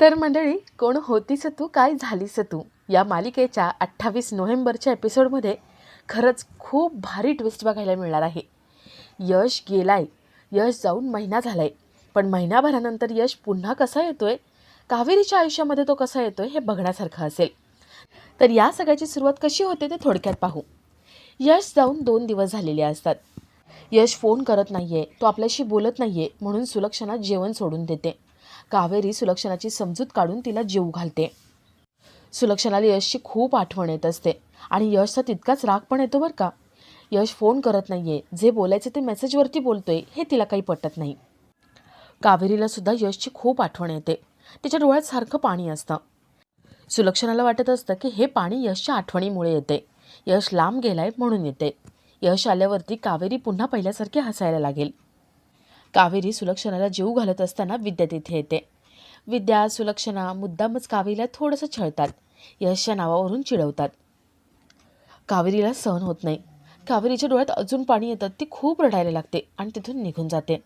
तर मंडळी कोण होतीस तू काय झालीस तू? या मालिकेच्या अठ्ठावीस नोव्हेंबरच्या एपिसोडमध्ये खरंच खूप भारी ट्विस्ट बघायला मिळणार आहे. यश गेलाय. यश जाऊन महिना झालाय. पण महिनाभरानंतर यश पुन्हा कसा येतोय? कावेरीच्या आयुष्यामध्ये तो कसा येतोय हे बघण्यासारखं असेल. तर या सगळ्याची सुरुवात कशी होते ते थोडक्यात पाहू. यश जाऊन दोन दिवस झालेले असतात. यश फोन करत नाही आहे तो आपल्याशी बोलत नाही आहे म्हणून सुलक्षणा जेवण सोडून देते. कावेरी सुलक्षणाची समजूत काढून तिला जीव घालते. सुलक्षणाला यशची खूप आठवण येत असते. आणि यशचा तितकाच राग पण येतो बरं का? यश फोन करत नाहीये. जे बोलायचं ते मेसेजवरती बोलतोय. हे तिला काही पटत नाही. कावेरीला सुद्धा यशची खूप आठवण येते. तिच्या डोळ्यात सारखं पाणी असतं. सुलक्षणाला वाटत असतं की हे पाणी यशच्या आठवणीमुळे येते. यश लांब गेलाय म्हणून येते. यश आल्यावरती कावेरी पुन्हा पहिल्यासारखी हसायला लागेल. कावेरी सुलक्षणाला जीव घालत असताना विद्या तिथे येते. विद्या सुलक्षणा मुद्दामच कावेरीला थोडंसं छळतात. यशच्या नावावरून चिडवतात. कावेरीला सहन होत नाही. कावेरीच्या डोळ्यात अजून पाणी येतं ती खूप रडायला लागते आणि तिथून निघून जाते.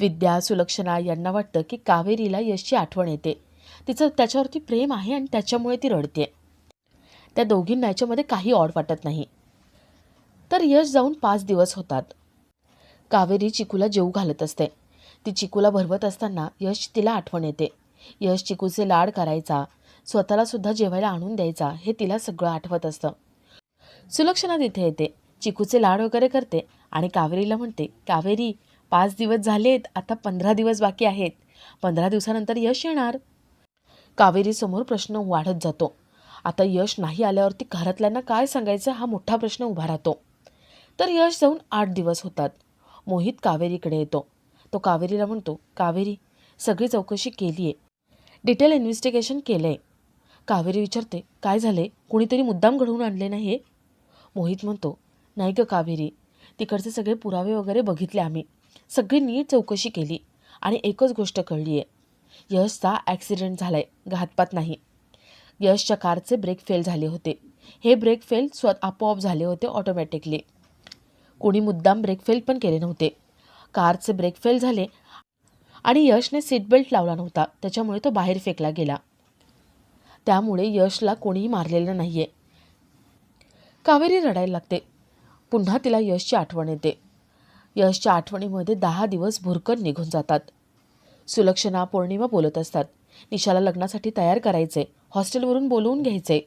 विद्या सुलक्षणा यांना वाटतं की कावेरीला यशची आठवण येते. तिचं त्याच्यावरती प्रेम आहे आणि त्याच्यामुळे ती रडते. त्या दोघींना याच्यामध्ये काही ऑड वाटत नाही. तर यश जाऊन पाच दिवस होतात. कावेरी चिकूला जेऊ घालत असते. ती चिकूला भरवत असताना यश तिला आठवण येते. यश चिकूचे लाड करायचा स्वतःला सुद्धा जेवायला आणून द्यायचा हे तिला सगळं आठवत असतं. सुलक्षणा तिथे येते. चिकूचे लाड वगैरे करते आणि कावेरीला म्हणते कावेरी पाच दिवस झालेत आता पंधरा दिवस बाकी आहेत. पंधरा दिवसानंतर यश येणार. कावेरीसमोर प्रश्न वाढत जातो. आता यश नाही आल्यावरती घरातल्यांना काय सांगायचं हा मोठा प्रश्न उभा राहतो. तर यश जाऊन आठ दिवस होतात. मोहित कावेरीकडे येतो. तो कावेरीला म्हणतो कावेरी सगळी चौकशी केली आहे डिटेल इन्व्हेस्टिगेशन केलं आहे कावेरी विचारते काय झाले कुणीतरी मुद्दाम घडवून आणले नाही हे? मोहित म्हणतो नाही ग कावेरी. तिकडचे सगळे पुरावे वगैरे बघितले आम्ही. सगळी नीट चौकशी केली आणि एकच गोष्ट कळली आहे यशचा ॲक्सिडेंट झाला आहे घातपात नाही. यशच्या कारचे ब्रेक फेल झाले होते. हे ब्रेक फेल स्व आपोआप झाले होते ऑटोमॅटिकली कोणी मुद्दाम ब्रेक फेल पण केले नव्हते. कारचे ब्रेक फेल झाले आणि यशने सीट बेल्ट लावला नव्हता. त्याच्यामुळे तो बाहेर फेकला गेला. त्यामुळे यशला कोणीही मारलेलं नाही आहे कावेरी रडायला लागते. पुन्हा तिला यशची आठवण येते. यशच्या आठवणीमध्ये दहा दिवस भुरकन निघून जातात. सुलक्षणा पौर्णिमा बोलत असतात. निशाला लग्नासाठी तयार करायचे. हॉस्टेलवरून बोलवून घ्यायचे.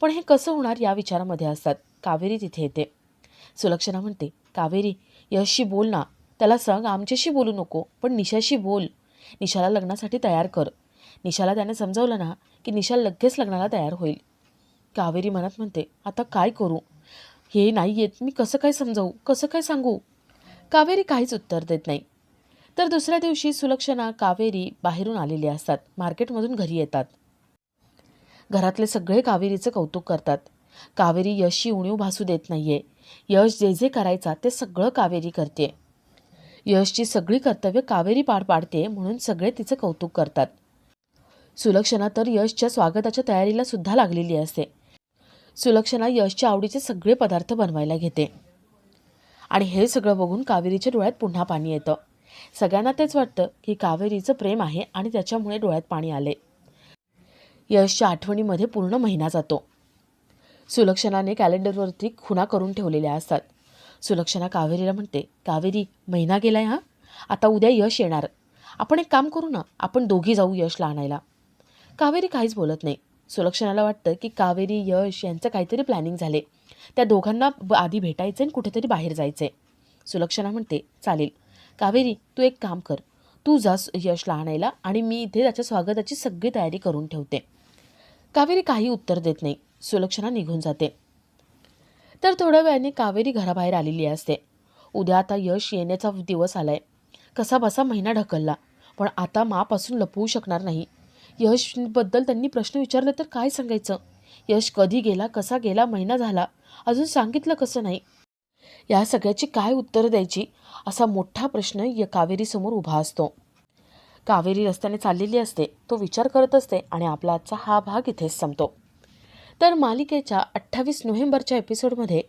पण हे कसं होणार या विचारामध्ये असतात. कावेरी तिथे येते. सुलक्षणा म्हणते कावेरी यशशी बोल ना. त्याला सांग आमच्याशी बोलू नको पण निशाशी बोल. निशाला लग्नासाठी तयार कर. निशाला त्याने समजावलं ना की निशा लगेच लग्नाला तयार होईल. कावेरी मनात म्हणते आता काय करू? हे नाही येत मी कसं काय समजावू? कसं काय सांगू? कावेरी काहीच उत्तर देत नाही. तर दुसऱ्या दिवशी सुलक्षणा कावेरी बाहेरून आलेली असतात. मार्केटमधून घरी येतात. घरातले सगळे कावेरीचं कौतुक करतात. कावेरी यशची उणीव भासू देत नाहीये. यश जे जे करायचा ते सगळं कावेरी करते. यशची सगळी कर्तव्य कावेरी पार पाडते म्हणून सगळे तिचं कौतुक करतात. सुलक्षणा तर यशच्या स्वागताच्या तयारीला सुद्धा लागलेली असते. सुलक्षणा यशच्या आवडीचे सगळे पदार्थ बनवायला घेते. आणि हे सगळं बघून कावेरीच्या डोळ्यात पुन्हा पाणी येतं. सगळ्यांना तेच वाटतं की कावेरीचं प्रेम आहे आणि त्याच्यामुळे डोळ्यात पाणी आले यशच्या आठवणीमध्ये पूर्ण महिना जातो. सुलक्षणाने कॅलेंडरवरती खुणा करून ठेवलेल्या असतात. सुलक्षणा कावेरीला म्हणते कावेरी महिना गेलाय हा? आता उद्या यश येणार. आपण एक काम करू ना आपण दोघी जाऊ यशला आणायला कावेरी काहीच बोलत नाही. सुलक्षणाला वाटतं की कावेरी यश यांचं काहीतरी प्लॅनिंग झाले. त्या दोघांना ब- आधी भेटायचं आणि कुठेतरी बाहेर जायचं आहे सुलक्षणा म्हणते चालेल. कावेरी तू एक काम कर. तू जा यशला आणायला आणि मी इथे त्याच्या स्वागताची सगळी तयारी करून ठेवते. कावेरी काही उत्तर देत नाही. सुलक्षणा निघून जाते. तर थोड्या वेळाने कावेरी घराबाहेर आलेली असते. उद्या आता यश येण्याचा दिवस आलाय. कसा बसा महिना ढकलला पण आता मापासून लपवू शकणार नाही. यशबद्दल त्यांनी प्रश्न विचारले तर काय सांगायचं? यश कधी गेला कसा गेला महिना झाला अजून सांगितलं कसं नाही? या सगळ्याची काय उत्तर द्यायची? असा मोठा प्रश्न य कावेरीसमोर उभा असतो. कावेरी रस्त्याने चाललेली असते तो विचार करत असते आणि आपला आजचा हा भाग इथेच संपतो. तर मालिकेच्या अठ्ठावीस नोव्हेंबरच्या एपिसोडमध्ये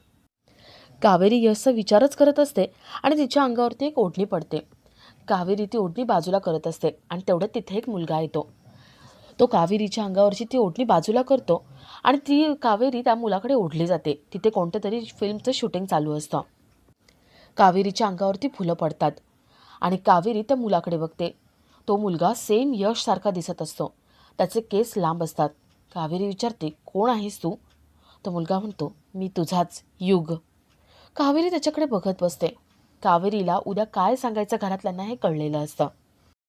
कावेरी यशचा विचारच करत असते आणि तिच्या अंगावरती एक ओढणी पडते. कावेरी ती ओढणी बाजूला करत असते आणि तेवढ्यात तिथे एक मुलगा येतो. तो कावेरीच्या अंगावरची ती ओढणी बाजूला करतो आणि ती कावेरी त्या मुलाकडे ओढली जाते. तिथे कोणत्या तरी फिल्मचं शूटिंग चालू असतं. कावेरीच्या अंगावरती फुलं पडतात आणि कावेरी त्या मुलाकडे बघते. तो मुलगा सेम यशसारखा दिसत असतो. त्याचे केस लांब असतात. कावेरी विचारते कोण आहेस तू? तो मुलगा म्हणतो मी तुझाच युग. कावेरी त्याच्याकडे बघत बसते. कावेरीला उद्या काय सांगायचं घरातल्यांना हे कळलेलं असतं.